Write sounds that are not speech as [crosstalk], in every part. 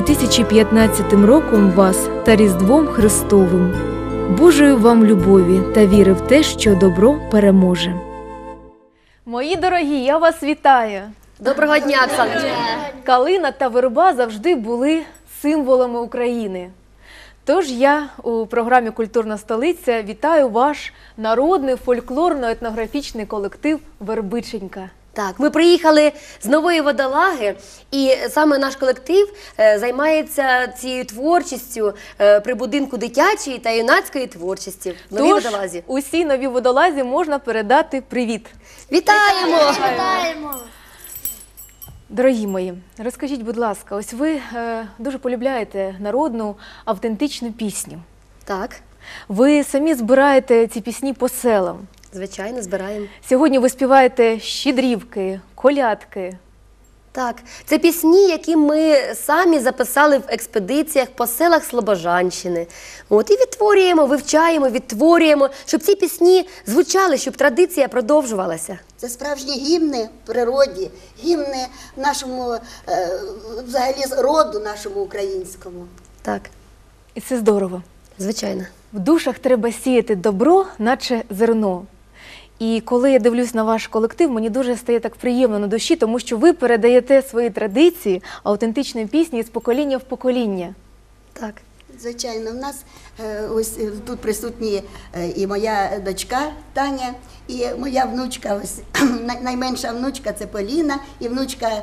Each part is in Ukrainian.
2015 роком вас та Різдвом Христовим. Божої вам любові та віри в те, що добро переможе. Мої дорогі, я вас вітаю. Доброго дня, Оксаночка. Калина та верба завжди були символами України. Тож я у програмі Культурна столиця вітаю ваш народний фольклорно-етнографічний колектив Вербиченька. Так, ми приїхали з нової водолаги, і саме наш колектив е, займається цією творчістю е, при будинку дитячої та юнацької творчості в новій Тож водолазі. усій новій водолазі можна передати привіт. Вітаємо! Дорогі мої, розкажіть, будь ласка, ось ви е, дуже полюбляєте народну автентичну пісню. Так, Ви самі збираєте ці пісні по селам. Звичайно, збираємо. Сьогодні ви співаєте щедрівки, колядки. Так, це пісні, які ми самі записали в експедиціях по селах Слобожанщини. От і відтворюємо, вивчаємо, відтворюємо, щоб ці пісні звучали, щоб традиція продовжувалася. Це справжні гімни природі, гімни нашому е, взагалі роду нашому українському. Так, І це здорово. звичайно. В душах треба сіяти добро, наче зерно. І коли я дивлюсь на ваш колектив, мені дуже стає так приємно на душі, тому що ви передаєте свої традиції аутентичної пісні з покоління в покоління. Так. Звичайно, в нас е, ось е, тут присутні е, і моя дочка Таня, і моя внучка, ось [clears throat] найменша внучка це Поліна, і внучка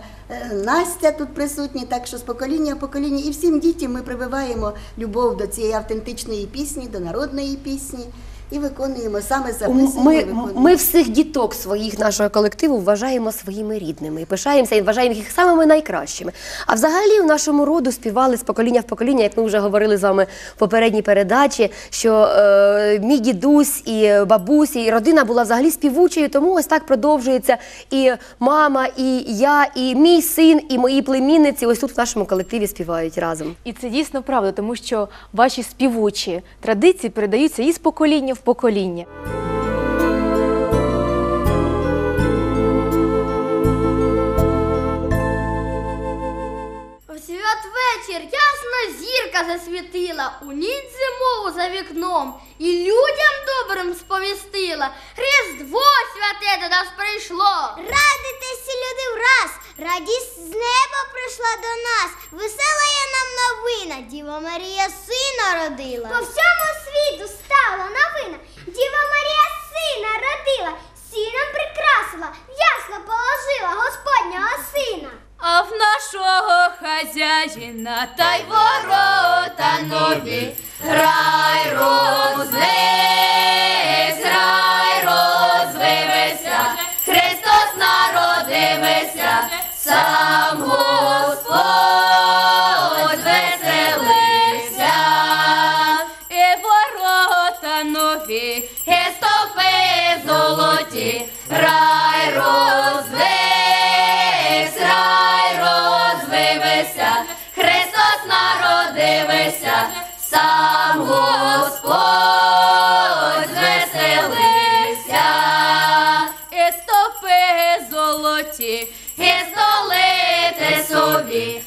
Настя тут присутні. Так що з покоління в покоління, і всім дітям ми прививаємо любов до цієї автентичної пісні, до народної пісні і виконуємо саме записуємо. Ми, виконуємо. ми всіх діток своїх нашого колективу вважаємо своїми рідними і пишаємося і вважаємо їх самими найкращими. А взагалі в нашому роду співали з покоління в покоління, як ми вже говорили з вами в попередній передачі, що е, мій дідусь і бабусі, і родина була взагалі співучою, тому ось так продовжується. І мама, і я, і мій син, і мої племінниці ось тут в нашому колективі співають разом. І це дійсно правда, тому що ваші співучі традиції передаються із покоління в покоління. Зірка засвітила, у ніч зимову за вікном, і людям добрим сповістила. Різдво святе до нас прийшло. Радитеся, люди, враз, радість з неба прийшла до нас. Весела є нам новина, Діва Марія сина родила. По всьому світу стала новина. Діва Марія сина родила, сіном прикрасила, ясла положила Господнього сина. Хазяїна та й ворота нові, рай розвесь, рай розвився, Христос народився, сам Господь народився, сам Господь звеселився, і стопи золоті, і здолити собі,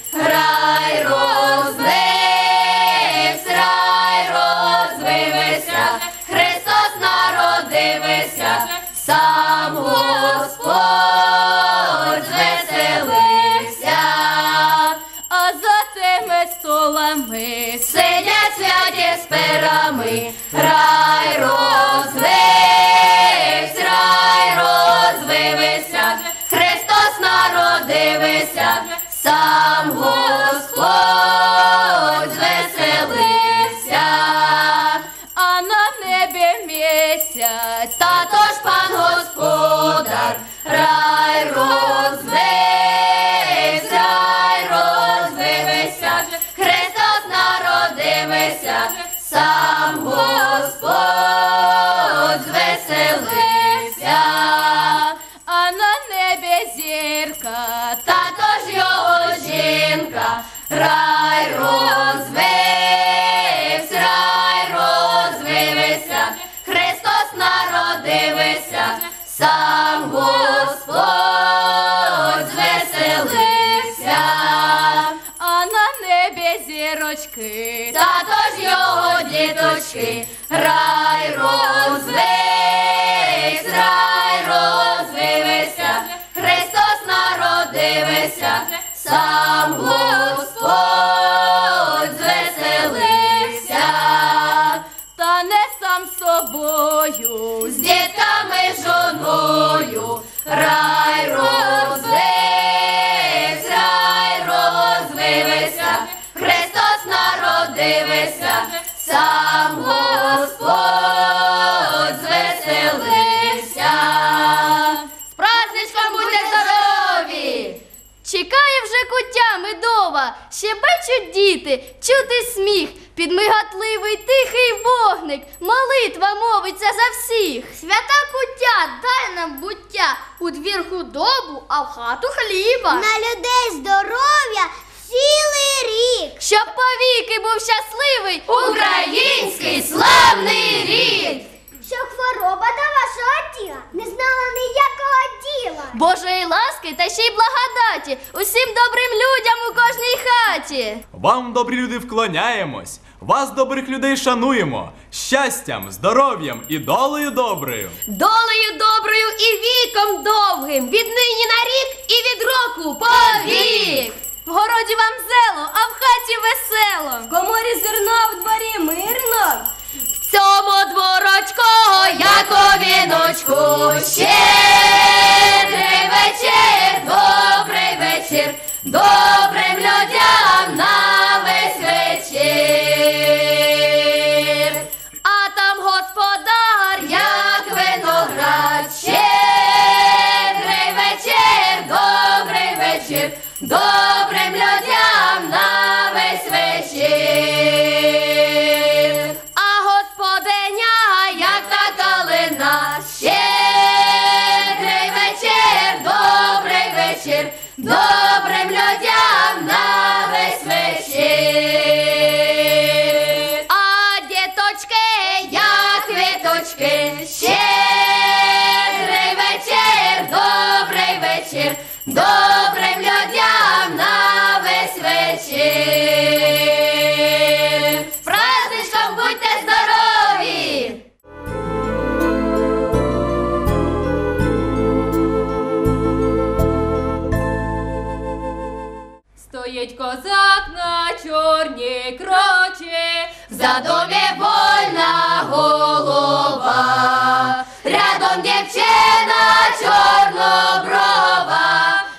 щебечуть діти, чути сміх, підмигатливий тихий вогник, молитва мовиться за всіх. Свята куття, дай нам буття, у двір худобу, а в хату хліба. На людей здоров'я цілий рік. Щоб повіки був щасливий Український славний рід! Щоб хвороба до вашого тіла не знала ніякого діла. Божої ласки та ще й благодаті усім добрим людям у кожній хаті. Вам, добрі люди, вклоняємось. Вас, добрих людей, шануємо. Щастям, здоров'ям і долею доброю. Долею доброю і віком довгим, віднині на рік і від року по вік. В городі вам зело, а в хаті весело. В коморі зерно, в дворі мирно. В цьому дворочку, як у віночку, щедрий вечір, добрий вечір, добрим крочі, в вольна голова, рядом дівчина чорноброва,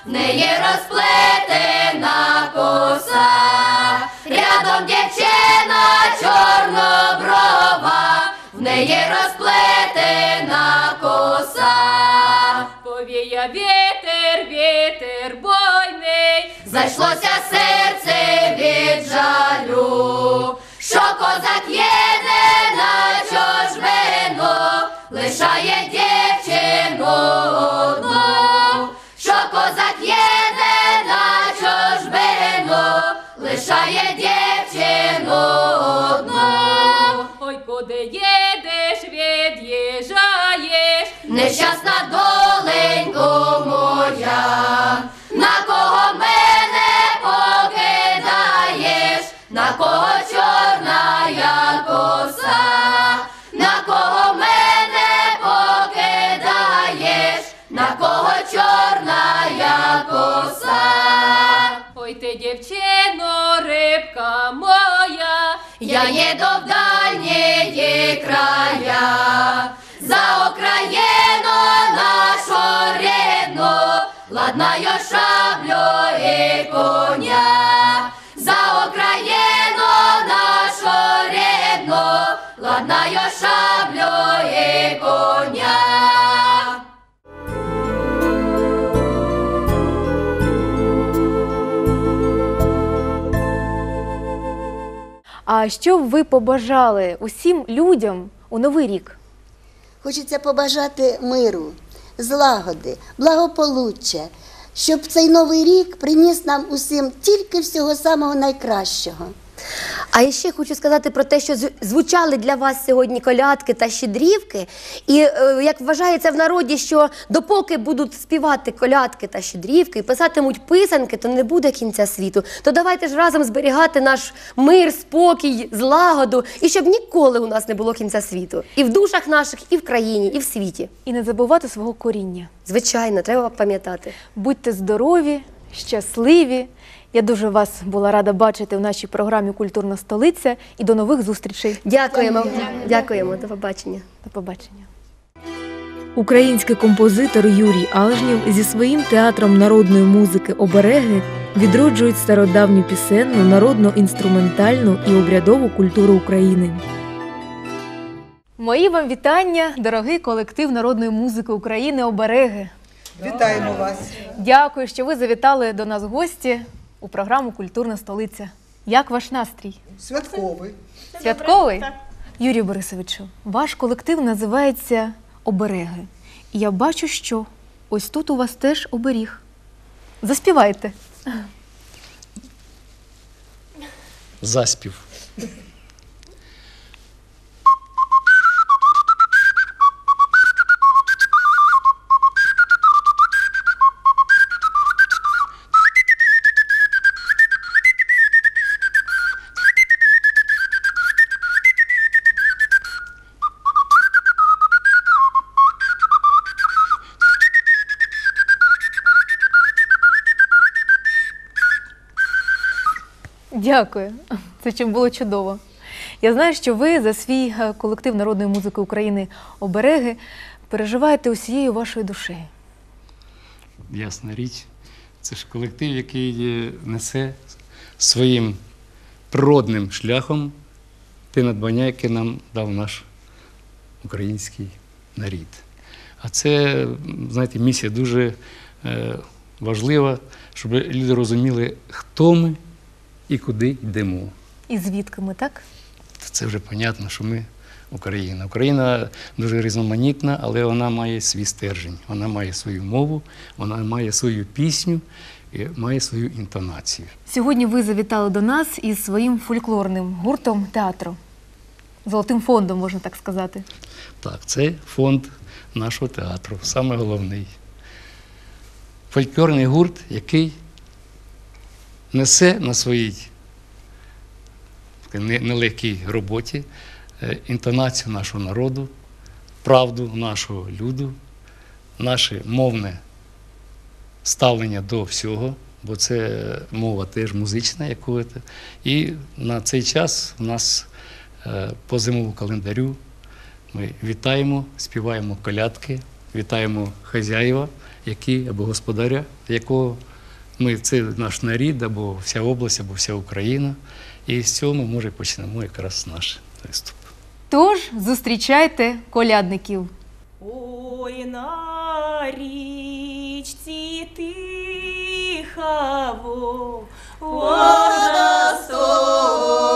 в неї розплетена коса, рядом дівчина чорноброва, в неї розплетена коса. Повія вітер, вітер бойний, зайшлося серце лишає дівчину одну, що козак їде на чужбину, лишає дівчину одну. Ой, куди їдеш, від'їжджаєш, нещасна доленько моя, на кого мене покидаєш, на кого чорна я коса, коса. Ой ти, дівчино, рибка моя, я їду в дальні края, за Україну нашу рідну, ладнаю шаблю і коня, за Україну нашу рідну, ладнаю шаблю і коня. А що б ви побажали усім людям у новий рік? Хочеться побажати миру, злагоди, благополуччя, щоб цей новий рік приніс нам усім тільки всього самого найкращого. А ще хочу сказати про те, що звучали для вас сьогодні колядки та щедрівки. І е, як вважається в народі, що допоки будуть співати колядки та щедрівки і писатимуть писанки, то не буде кінця світу. То давайте ж разом зберігати наш мир, спокій, злагоду, і щоб ніколи у нас не було кінця світу. І в душах наших, і в країні, і в світі. І не забувати свого коріння. Звичайно, треба пам'ятати. Будьте здорові, щасливі. Я дуже вас була рада бачити в нашій програмі Культурна столиця і до нових зустрічей. Дякуємо. Дякуємо. До побачення. До побачення. Український композитор Юрій Алжнєв зі своїм театром народної музики Обереги відроджують стародавню пісенну, народну інструментальну і обрядову культуру України. Мої вам вітання, дорогий колектив народної музики України Обереги. Вітаємо вас. Дякую, що ви завітали до нас гості у програму Культурна столиця. Як ваш настрій? Святковий. Святковий? Юрію Борисовичу, ваш колектив називається Обереги. І я бачу, що ось тут у вас теж оберіг. Заспівайте. Заспів. Дякую. Це чим було чудово. Я знаю, що ви за свій е, колектив народної музики України Обереги переживаєте усією вашою душею. Ясна річ. Це ж колектив, який е, несе своїм природним шляхом те надбання, яке нам дав наш український нарід. А це, знаєте, місія дуже е, важлива, щоб люди розуміли, хто ми і куди йдемо. І звідки ми, так? Це вже понятно, що ми Україна. Україна дуже різноманітна, але вона має свій стержень, вона має свою мову, вона має свою пісню і має свою інтонацію. Сьогодні ви завітали до нас із своїм фольклорним гуртом театру. Золотим фондом, можна так сказати. Так, це фонд нашого театру, саме головний. Фольклорний гурт, який несе на своїй нелегкій роботі е, інтонацію нашого народу, правду нашого люду, наше мовне ставлення до всього, бо це мова теж музична якої-то. І на цей час у нас е, по зимовому календарю ми вітаємо, співаємо колядки, вітаємо хазяїва, які або господаря, якого ми це наш нарід, або вся область, або вся Україна. І з цього ми може почнемо якраз наш виступ. Тож зустрічайте колядників. Ой, на річці тихаво, вода стояла,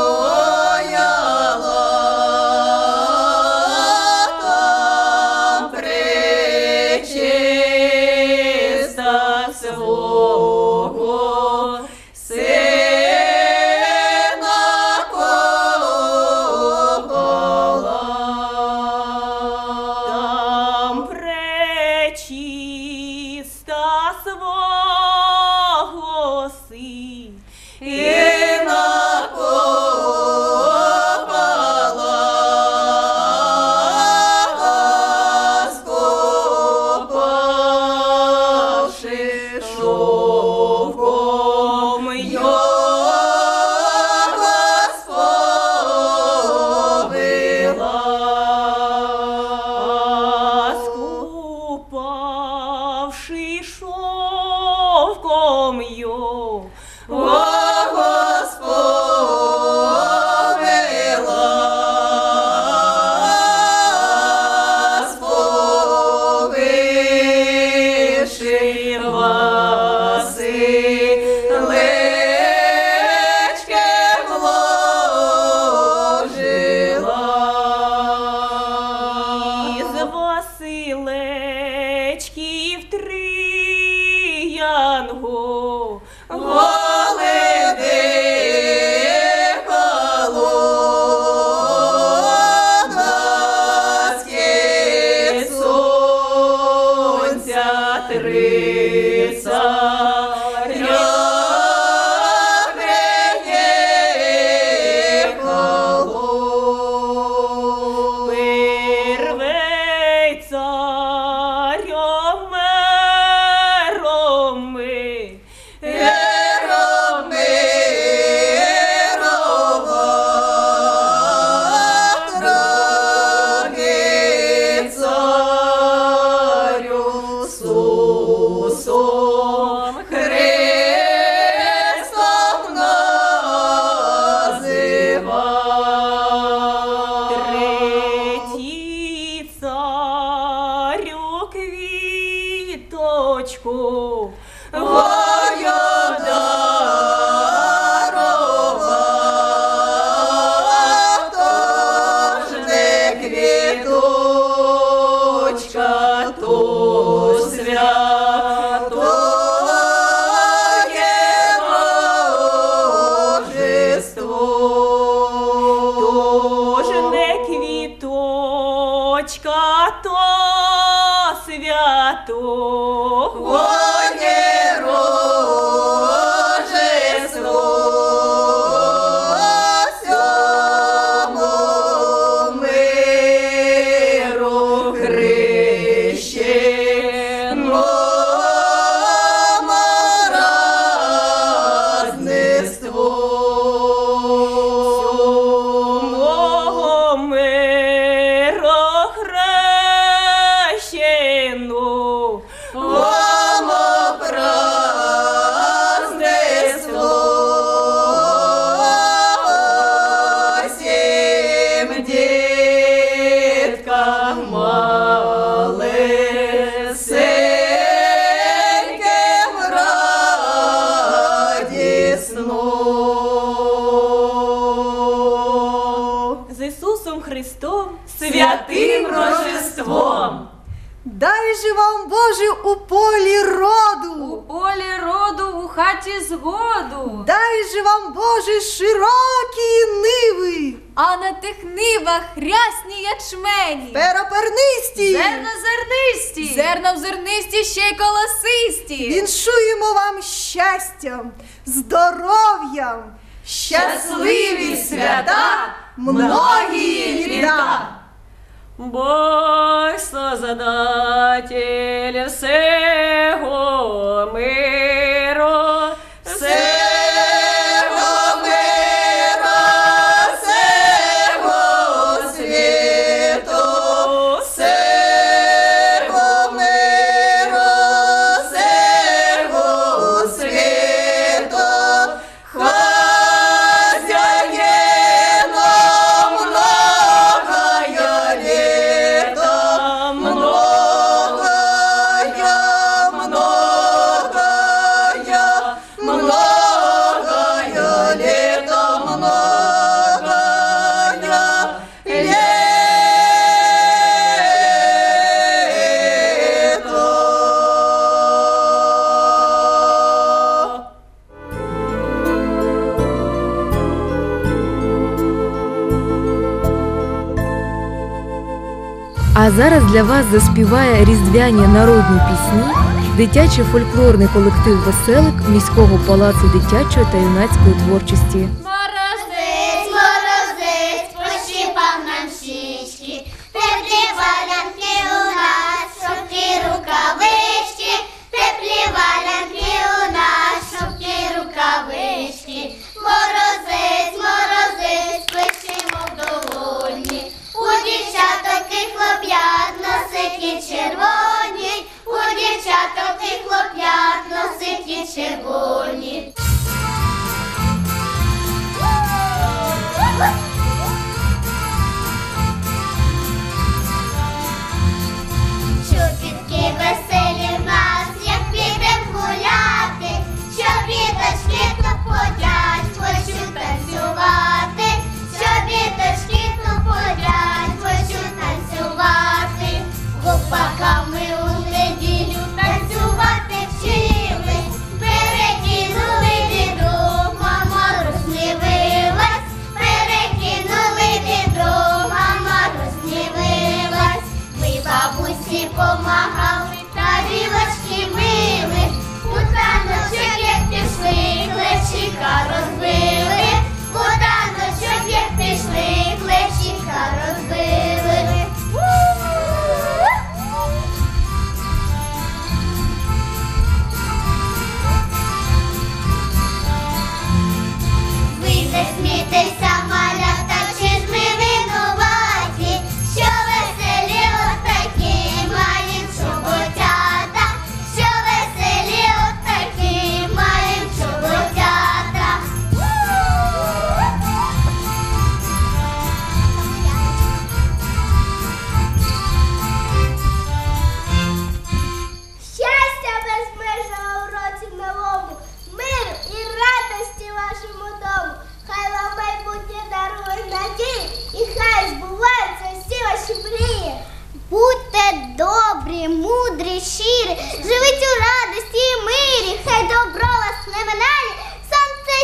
квіточка то свято. хрясні ячмені, перопернисті, зернозернисті, зерновзернисті ще й колосисті. Віншуємо вам щастям, здоров'ям, щасливі свята, многії літа. Бог Созадатель всего миру. А зараз для вас заспіває різдвяні народні пісні, дитячий фольклорний колектив веселик міського палацу дитячої та юнацької творчості.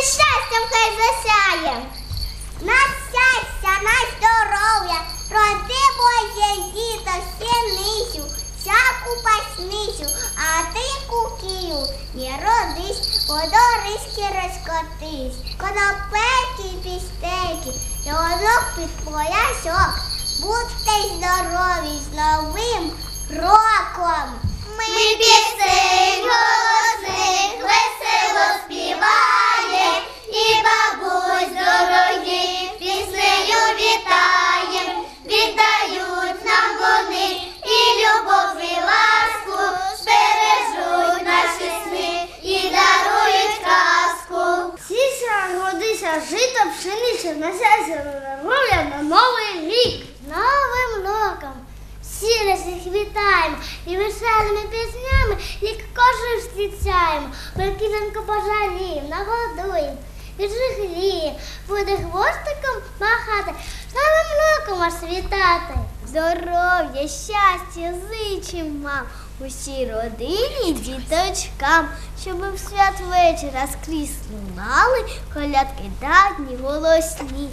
Щастям хай засяє. На щастя, на здоров'я, роди Боже діто, сіницю, всяку пасницю, а ти кукію, не родись, водориськи розкотись, конопеки й пістейки, льонок під поясок, будьте здорові з новим роком. Ми пісень голосних весело співає, і бабусь дорогі піснею вітаєм, віддають нам вони і любов, і ласку, бережуть наші сни і дарують казку. Сіся, родися, жито, пшениця, насяся, здоров'я на новий рік. Новим роком! Всі їх вітаємо і веселими піснями, як кожен зустрічаємо, прокиданку пожаліємо, нагодуємо, віджигліємо, буде хвостиком махати, новим роком вас вітати. Здоров'я, щастя, зичим вам, усій родині, діточкам, щоб в святвечора скрізь лунали колядки датні, голосні.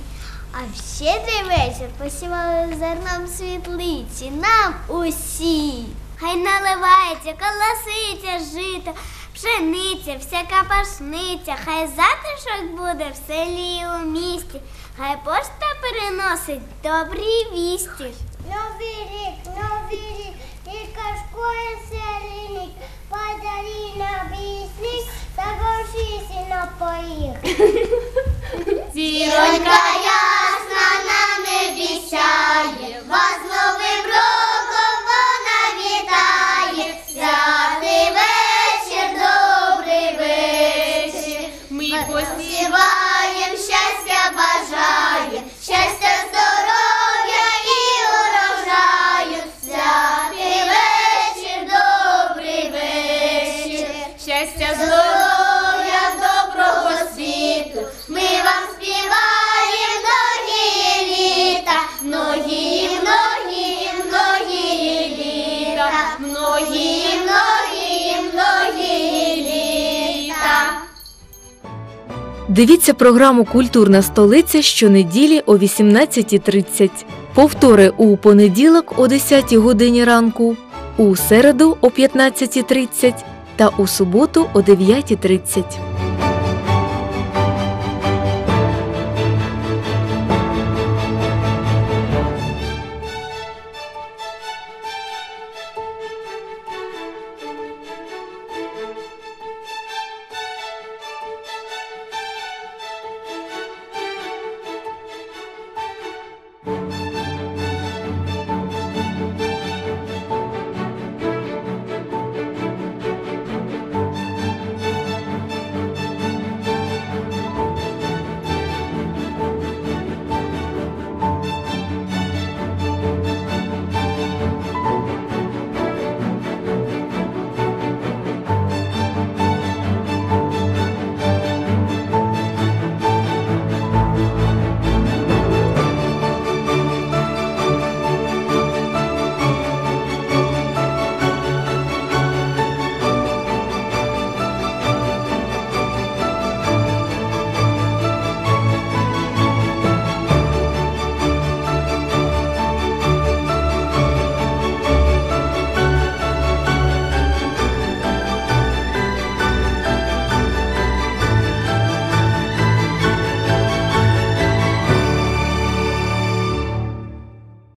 А в щедрий вечір посівали зерном світлиці нам усі. Хай наливається, колоситься жито, пшениця, всяка пашниця, хай затишок буде в селі і у місті, хай пошта переносить добрі вісті. Новий рік, новий рік, і казкує селі подарі на вісник, та горшісі напоїх. [laughs] Зіронька Дивіться програму Культурна столиця щонеділі о 18.30. Повтори у понеділок о 10 годині ранку, у середу о 15.30 та у суботу о 9.30.